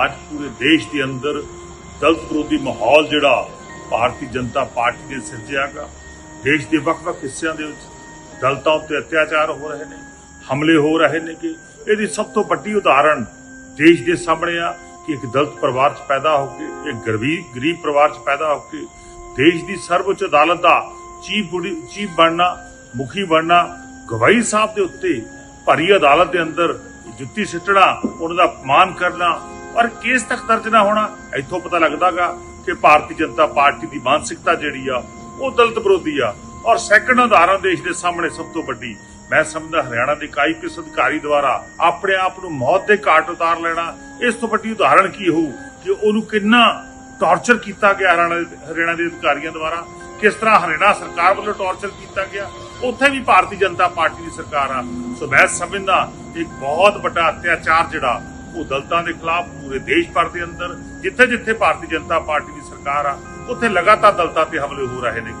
ਅੱਜ ਪੂਰੇ ਦੇਸ਼ ਦੇ ਅੰਦਰ ਦਲਿਤ ਵਿਰੋਧੀ ਮਾਹੌਲ ਜਿਹੜਾ ਭਾਰਤੀ ਜਨਤਾ ਪਾਰਟੀ ਨੇ ਸਿਰਜਿਆਗਾ ਦੇਸ਼ ਦੇ ਵੱਖ-ਵੱਖ ਹਿੱਸਿਆਂ ਦੇ ਵਿੱਚ ਦਲਿਤਾਂ ਉੱਤੇ ਅਤਿਆਚਾਰ ਹੋ ਰਹੇ ਨੇ, ਹਮਲੇ ਹੋ ਰਹੇ ਨੇ ਕਿ ਇਹਦੀ ਸਭ ਤੋਂ ਵੱਡੀ ਉਦਾਹਰਣ ਦੇਸ਼ ਦੇ ਸਾਹਮਣੇ ਆ ਕਿ ਇੱਕ ਦਲਤ ਪਰਿਵਾਰ 'ਚ ਪੈਦਾ ਹੋ ਕੇ, ਇੱਕ ਗਰੀਬ ਗਰੀਬ ਪਰਿਵਾਰ 'ਚ ਪੈਦਾ ਹੋ ਕੇ ਦੇਸ਼ ਦੀ ਸਰਵਉੱਚ ਅਦਾਲਤ ਦਾ ਚੀਫ ਚੀਫ ਬਣਨਾ, ਮੁਖੀ ਬਣਨਾ ਗਵਾਈ ਸਾਹਿਬ ਦੇ ਉੱਤੇ ਭਰੀ ਅਦਾਲਤ ਦੇ ਅੰਦਰ ਜੁੱਤੀ ਸਿੱਟਣਾ, ਉਹਨਾਂ ਦਾ ਅਪਮਾਨ ਕਰਨਾ ਔਰ ਕੇਸ ਤੱਕ ਦਰਜ ਨਾ ਹੋਣਾ, ਇੱਥੋਂ ਪਤਾ ਲੱਗਦਾਗਾ ਕਿ ਭਾਰਤੀ ਜਨਤਾ ਪਾਰਟੀ ਦੀ ਮਾਨਸਿਕਤਾ ਜਿਹੜੀ ਆ, ਉਹ ਦਲਿਤ ਵਿਰੋਧੀ ਆ। ਔਰ ਸੈਕੰਡ ਉਦਾਹਰਨ ਦੇਸ਼ ਦੇ ਸਾਹਮਣੇ ਸਭ ਤੋਂ ਵੱਡੀ, ਮੈਂ ਸਮਝਦਾ ਹਰਿਆਣਾ ਦੇ ਕਾਈ ਪਿਸ ਅਧਿਕਾਰੀ ਦੁਆਰਾ ਆਪਣੇ ਆਪ ਨੂੰ ਮੌਤ ਦੇ ਘਾਟ ਉਤਾਰ ਲੈਣਾ, ਇਸ ਤੋਂ ਵੱਡੀ ਉਦਾਹਰਣ ਕੀ ਹੋਊ ਕਿ ਉਹਨੂੰ ਕਿੰਨਾ ਟਾਰਚਰ ਕੀਤਾ ਗਿਆ ਹਰਿਆਣਾ ਦੇ ਹਰਿਆਣਾ ਦੇ ਅਧਿਕਾਰੀਆਂ ਦੁਆਰਾ? ਕਿਸ ਤਰ੍ਹਾਂ ਹਰਿਆਣਾ ਸਰਕਾਰ ਵੱਲੋਂ ਟਾਰਚਰ ਕੀਤਾ ਗਿਆ? ਉੱਥੇ ਵੀ ਭਾਰਤੀ ਜਨਤਾ ਪਾਰਟੀ ਦੀ ਸਰਕਾਰ ਆ। ਸੋ ਮੈਂ ਸਮਝਦਾ ਇੱਕ ਬਹੁਤ ਵੱਡਾ ਅਤਿਆਚਾਰ ਜਿਹੜਾ ਉਹ ਦਲਤਾਂ ਦੇ ਖਿਲਾਫ ਪੂਰੇ ਦੇਸ਼ ਭਰ ਦੇ ਅੰਦਰ ਜਿੱਥੇ ਜਿੱਥੇ ਭਾਰਤੀ ਜਨਤਾ ਪਾਰਟੀ ਦੀ ਸਰਕਾਰ ਆ, ਉੱਥੇ ਲਗਾਤਾਰ ਦਲਤਾਂ ਤੇ ਹਮਲੇ ਹੋ ਰਹੇ ਨੇ।